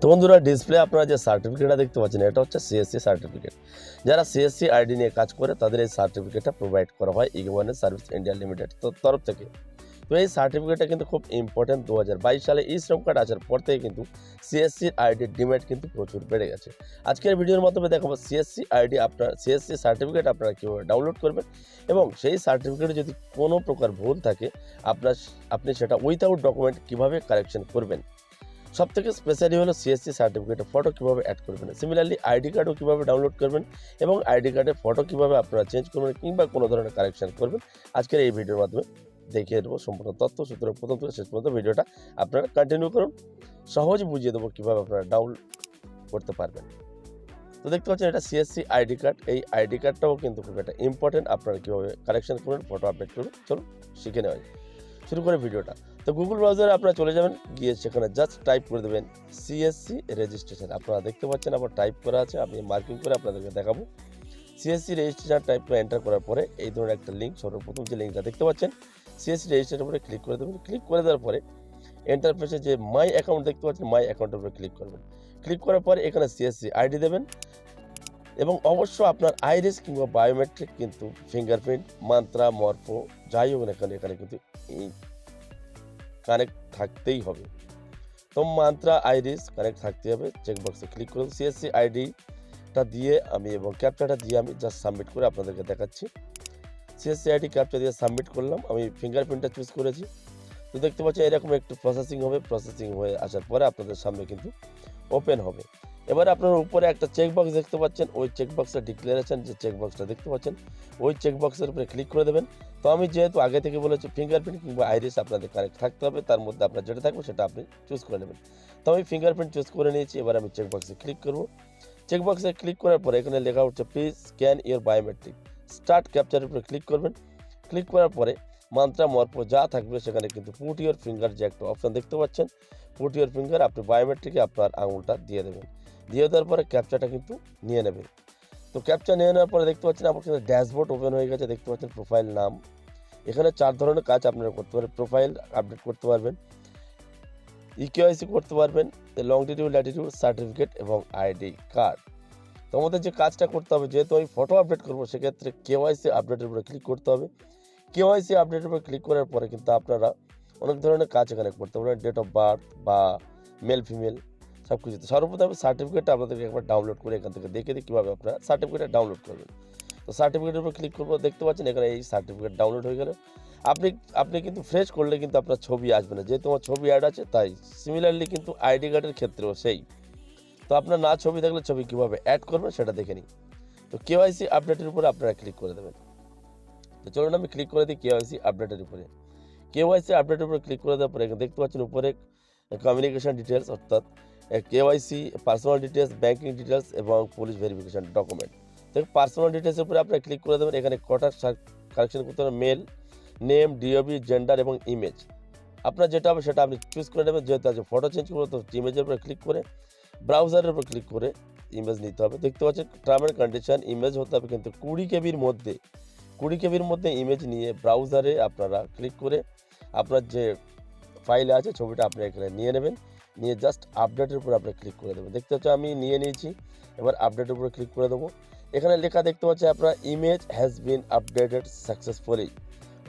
তো বন্ধুরা ডিসপ্লে আপনারা যে সার্টিফিকেটটা দেখতে পাচ্ছেন, এটা হচ্ছে সিএসসি সার্টিফিকেট যারা সিএসসি আইডি নিয়ে কাজ করে, তাদের এই সার্টিফিকেটটা প্রোভাইড করা হয় ইগওয়ানের সার্ভিস ইন্ডিয়া লিমিটেড তরফ থেকে। তো এই সার্টিফিকেটটা কিন্তু খুব ইম্পর্টেন্ট দু হাজার বাইশ সালে ই শ্রম কার্ড আসার পর থেকে কিন্তু সিএসসি আইডির ডিমান্ড কিন্তু প্রচুর বেড়ে গেছে। আজকের ভিডিওর মাধ্যমে দেখাবো সিএসসি আইডি আপনার সিএসসি সার্টিফিকেট আপনারা কীভাবে ডাউনলোড করবেন এবং সেই সার্টিফিকেটে যদি কোনো প্রকার ভুল থাকে, আপনার, আপনি সেটা উইথাউট ডকুমেন্ট কীভাবে কারেকশন করবেন। সব থেকে স্পেশালি হলো সিএসসি সার্টিফিকেটের ফটো কীভাবে অ্যাড করবেন? সিমিলারলি আইডি কার্ডও কীভাবে ডাউনলোড করবেন? এবং আইডি কার্ডের ফটো কীভাবে আপনারা চেঞ্জ করবেন? কিংবা কোনো ধরনের কারেকশন করবেন? আজকের এই ভিডিওর মাধ্যমে দেখিয়ে দেবো সম্পূর্ণ তথ্য। সুতরাং প্রথম থেকে শেষ পর্যন্ত ভিডিওটা আপনারা কন্টিনিউ করুন। সহজ বুঝিয়ে দেবো কীভাবে আপনারা ডাউনলোড করতে পারবেন। তো দেখতে পাচ্ছেন, এটা সিএসসি আইডি কার্ড এই আইডি কার্ডটাও কিন্তু খুব একটা ইম্পর্টেন্ট আপনারা কীভাবে কারেকশন করবেন ফটো আপডেট করবেন? চলুন, শিখে নেওয়া যাক। শুরু করে ভিডিওটা। তো গুগল ব্রাউজারে আপনারা চলে যাবেন, গিয়ে সেখানে জাস্ট টাইপ করে দেবেন সিএসসি রেজিস্ট্রেশন আপনারা দেখতে পাচ্ছেন আবার টাইপ করা আছে, আমি মার্কিং করে আপনাদেরকে দেখাবো। সিএসসি রেজিস্ট্রেশন টাইপ করে এন্টার করার পরে এই ধরনের একটা লিঙ্ক সর্বপ্রথম যে লিঙ্কটা দেখতে পাচ্ছেন সিএসসি রেজিস্ট্রেশনের উপরে ক্লিক করে দেবেন। ক্লিক করে দেওয়ার পরে এন্টারফেসে যে মাই অ্যাকাউন্ট দেখতে পাচ্ছেন মাই অ্যাকাউন্টের উপরে ক্লিক করবেন। ক্লিক করার পরে এখানে সিএসসি আইডি দেবেন এবং অবশ্য আপনার আইরিস কিংবা বায়োমেট্রিক কিন্তু ফিঙ্গারপ্রিন্ট মান্ত্রা মর্ফো যাই হোক না কেন, এখানে কিন্তু কানেক্ট থাকতেই হবে। তো মান্ত্রা আইরিস কানেক্ট থাকতে হবে চেকবক্সে ক্লিক করুন। সিএসসি আইডিটা দিয়ে আমি এবং ক্যাপচাটা দিয়ে আমি জাস্ট সাবমিট করে আপনাদেরকে দেখাচ্ছি। সিএসসি আইডি ক্যাপচা দিয়ে সাবমিট করলাম, আমি ফিঙ্গারপ্রিন্টটা চুজ করেছি। তো দেখতে পাচ্ছি এরকম একটু প্রসেসিং হবে প্রসেসিং হয়ে আসার পরে আপনাদের সামনে কিন্তু ওপেন হবে। এবার আপনার উপরে একটা চেকবক্স দেখতে পাচ্ছেন, ওই চেকবক্সের ডিক্লারেশন যে চেকবক্সটা দেখতে পাচ্ছেন, ওই চেকবক্সের উপরে ক্লিক করে দেবেন। তো আমি যেহেতু আগে থেকে বলেছি ফিঙ্গারপ্রিন্ট কিংবা আইরিস আপনাদের কানেক্ট থাকতে হবে, তার মধ্যে আপনার যেটা থাকবে সেটা আপনি চুজ করে নেবেন। তো আমি ফিঙ্গারপ্রিন্ট চুজ করে নিয়েছি, এবার আমি চেকবক্সে ক্লিক করব। চেকবক্সে ক্লিক করার পরে এখানে লেখা হচ্ছে please scan your biometric start ক্যাপচারের উপরে ক্লিক করবেন। ক্লিক করার পরে মান্ত্রা মর্প যা থাকবে সেখানে কিন্তু পুট ইওর ফিঙ্গার যে একটা অপশান দেখতে পাচ্ছেন পুট ইওর ফিঙ্গার আপনি বায়োমেট্রিকে আপনার আঙুলটা দিয়ে দেবেন। দিয়ে দেওয়ার পরে ক্যাপচাটা কিন্তু নিয়ে নেবে। তো ক্যাপচা নিয়ে নেওয়ার পরে দেখতে পাচ্ছেন আপনার ড্যাশবোর্ড ওপেন হয়ে গেছে, দেখতে পাচ্ছেন প্রোফাইল নাম। এখানে চার ধরনের কাজ আপনারা করতে পারেন প্রোফাইল আপডেট করতে পারবেন ইকেওয়াইসি করতে পারবেন লংটিটিউড ল্যাটিটিউড সার্টিফিকেট এবং আইডি কার্ড তো আমাদের যে কাজটা করতে হবে, যেহেতু আমি ফটো আপডেট করব, সেক্ষেত্রে কেওয়াইসি আপডেটের উপরে ক্লিক করতে হবে। কেওয়াইসি আপডেটের উপরে ক্লিক করার পরে কিন্তু আপনারা অনেক ধরনের কাজ এখানে করতে পারেন ডেট অফ বার্থ বা মেল ফিমেল সব কিছুতে সর্বপ্রথম সার্টিফিকেটটা আপনাদেরকে একবার ডাউনলোড করে এখান থেকে দেখে দিই কীভাবে আপনারা সার্টিফিকেটটা ডাউনলোড করবেন। তো সার্টিফিকেটের উপর ক্লিক করব, দেখতে পাচ্ছেন এখানে এই সার্টিফিকেট ডাউনলোড হয়ে গেল। আপনি আপনি কিন্তু ফ্রেশ করলে কিন্তু আপনার ছবি আসবে না। যেহেতু আমার ছবি অ্যাড আছে, তাই সিমিলারলি কিন্তু আইডি কার্ডের ক্ষেত্রেও সেই। তো আপনার না ছবি থাকলে ছবি কীভাবে অ্যাড করবেন সেটা দেখে নিই তো কেওয়াইসি আপডেটের উপরে আপনারা ক্লিক করে দেবেন। তো চলুন আমি ক্লিক করে দিই কেওয়াইসি আপডেটের উপরে। কেওয়াইসি আপডেটের উপরে ক্লিক করে দেওয়ার পরে দেখতে পাচ্ছেন উপরে কমিউনিকেশন ডিটেলস অর্থাৎ KYC personal details banking details এবং পুলিশ ভেরিফিকেশান ডকুমেন্ট দেখুন পার্সোনাল ডিটেলসের উপরে আপনারা ক্লিক করে দেবেন, এখানে কটা কারেকশন করতে হবে মেল নেম ডিওবি জেন্ডার এবং ইমেজ আপনার যেটা হবে সেটা আপনি চুজ করে নেবেন, যেহেতু আছে ফটো চেঞ্জ করব, তো ইমেজের উপরে ক্লিক করে ব্রাউজারের উপর ক্লিক করে ইমেজ নিতে হবে। দেখতে পাচ্ছেন টার্ম অ্যান্ড কন্ডিশন ইমেজ হতে হবে কিন্তু কুড়ি কেবির মধ্যে, কুড়ি কেবির মধ্যে ইমেজ নিয়ে ব্রাউজারে আপনারা ক্লিক করে আপনার যে ফাইল আছে, ছবিটা আপনি এখানে নিয়ে নেবেন। নিয়ে জাস্ট আপডেটের উপর আপনি ক্লিক করে দেবেন। দেখতে পাচ্ছেন আমি নিয়ে নিয়েছি, এবার আপডেটের উপরে ক্লিক করে দেবো। এখানে লেখা দেখতে পাচ্ছি আপনার image has been updated successfully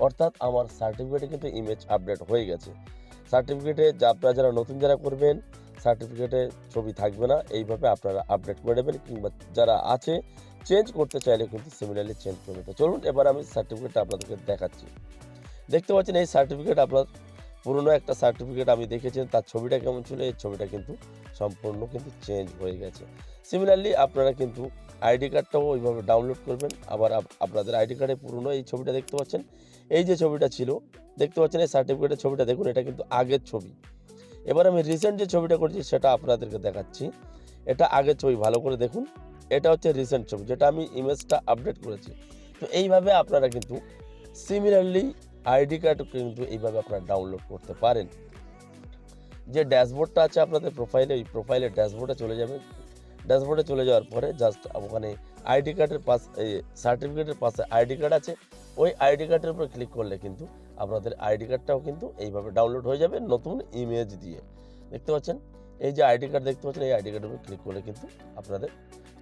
অর্থাৎ আমার সার্টিফিকেটে কিন্তু ইমেজ আপডেট হয়ে গেছে। সার্টিফিকেটে যা আপনারা যারা নতুন যারা করবেন সার্টিফিকেটে ছবি থাকবে না। এইভাবে আপনারা আপডেট করে নেবেন কিংবা যারা আছে চেঞ্জ করতে চাইলে কিন্তু সিমিলারলি চেঞ্জ করবে তো চলুন এবার আমি সার্টিফিকেটটা আপনাদেরকে দেখাচ্ছি। দেখতে পাচ্ছেন এই সার্টিফিকেট আপনার পুরনো একটা সার্টিফিকেট আমি দেখেছেন তার ছবিটা কেমন ছিল, এই ছবিটা কিন্তু সম্পূর্ণ কিন্তু চেঞ্জ হয়ে গেছে। সিমিলারলি আপনারা কিন্তু আইডি কার্ডটাও ওইভাবে ডাউনলোড করবেন। আবার আপ- আপনাদের আইডি কার্ডে পুরনো এই ছবিটা দেখতে পাচ্ছেন। এই যে ছবিটা ছিল, দেখতে পাচ্ছেন এই সার্টিফিকেটের ছবিটা, দেখুন এটা কিন্তু আগের ছবি। এবার আমি রিসেন্ট যে ছবিটা করেছি, সেটা আপনাদেরকে দেখাচ্ছি। এটা আগের ছবি, ভালো করে দেখুন। এটা হচ্ছে রিসেন্ট ছবি, যেটা আমি ইমেজটা আপডেট করেছি। তো এইভাবে আপনারা কিন্তু সিমিলারলি আইডি কার্ড কিন্তু এইভাবে আপনারা ডাউনলোড করতে পারেন। যে ড্যাশবোর্ডটা আছে আপনাদের প্রোফাইলে ওই প্রোফাইলের ড্যাশবোর্ডে চলে যাবেন। ড্যাশবোর্ডে চলে যাওয়ার পরে জাস্ট ওখানে আইডি কার্ডের পাশ সার্টিফিকেটের পাশে আইডি কার্ড আছে। ওই আইডি কার্ডের উপর ক্লিক করলে কিন্তু আপনাদের আইডি কার্ডটাও কিন্তু এইভাবে ডাউনলোড হয়ে যাবে নতুন ইমেজ দিয়ে। দেখতে পাচ্ছেন? এই যে আইডি কার্ড দেখতে পাচ্ছেন, এই আইডি কার্ডের উপর ক্লিক করলে কিন্তু আপনাদের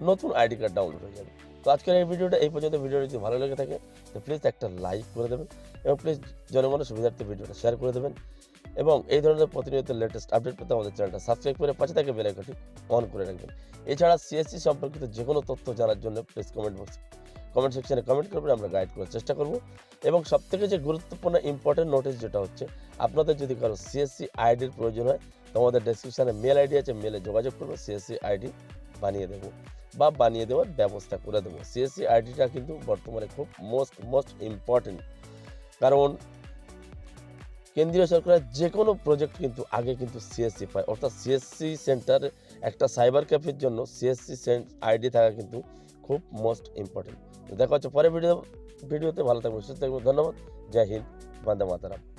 নতুন আইডি কার্ড ডাউনলোড হয়ে যাবে। তো আজকের এই ভিডিওটা এই পর্যন্ত। ভিডিওটা যদি ভালো লেগে থাকে, তো প্লিজ একটা লাইক করে দেবেন এবং প্লিজ জনগণের সুবিধার্থে ভিডিওটা শেয়ার করে দেবেন এবং এই ধরনের প্রতিনিয়ত লেটেস্ট আপডেট পেতে আমাদের চ্যানেলটা সাবস্ক্রাইব করে পাশে থাকে বেল অন করে রাখবেন। এছাড়া সিএসসি সম্পর্কিত যে কোনো তথ্য জানার জন্য প্লিজ কমেন্ট বক্স কমেন্ট সেকশনে কমেন্ট করবেন আমরা গাইড করার চেষ্টা করব। এবং সবথেকে যে গুরুত্বপূর্ণ ইম্পর্টেন্ট নোটিশ যেটা হচ্ছে, আপনাদের যদি কারও সিএসসি আইডির প্রয়োজন হয় তো আমাদের ডেসক্রিপশানে মেল আইডি আছে মেলে যোগাযোগ করব সিএসসি আইডি বানিয়ে দেবো বা বানিয়ে দেওয়ার ব্যবস্থা করে দেবো। সিএসসি আইডিটা কিন্তু বর্তমানে খুব মোস্ট মোস্ট ইম্পর্টেন্ট কারণ কেন্দ্রীয় সরকারের যে কোনো প্রজেক্ট কিন্তু আগে কিন্তু সিএসসি পায়। অর্থাৎ সিএসসি সেন্টারে একটা সাইবার ক্যাফের জন্য সিএসসি আইডি থাকা কিন্তু খুব মোস্ট ইম্পর্টেন্ট দেখা হচ্ছে পরে ভিডিও ভিডিওতে ভালো থাকবে সুস্থ থাকবে ধন্যবাদ। জয় হিন্দ, বন্দে মাতারাম।